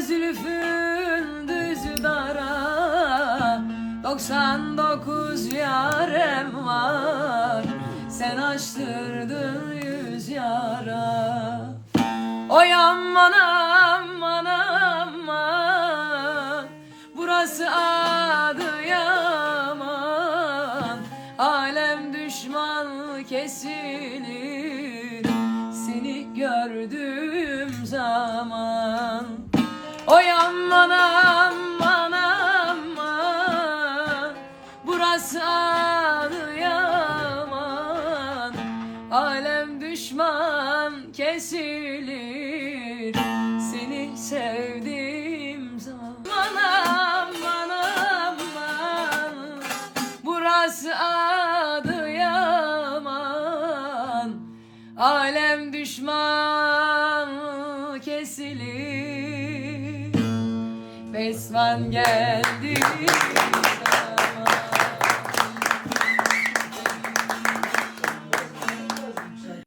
zülfün düzü dara 99 yarem var. Sen açtırdın yüz yara. Oy aman aman aman Burası Adıyaman Alem düşman kesilir Seni gördüğüm zaman Oy aman aman aman. Burası Adıyaman Alem düşman kesilir. Seni sevdiğim zaman. Aman aman Burası Adıyaman Alem düşman kesilir Besman geldi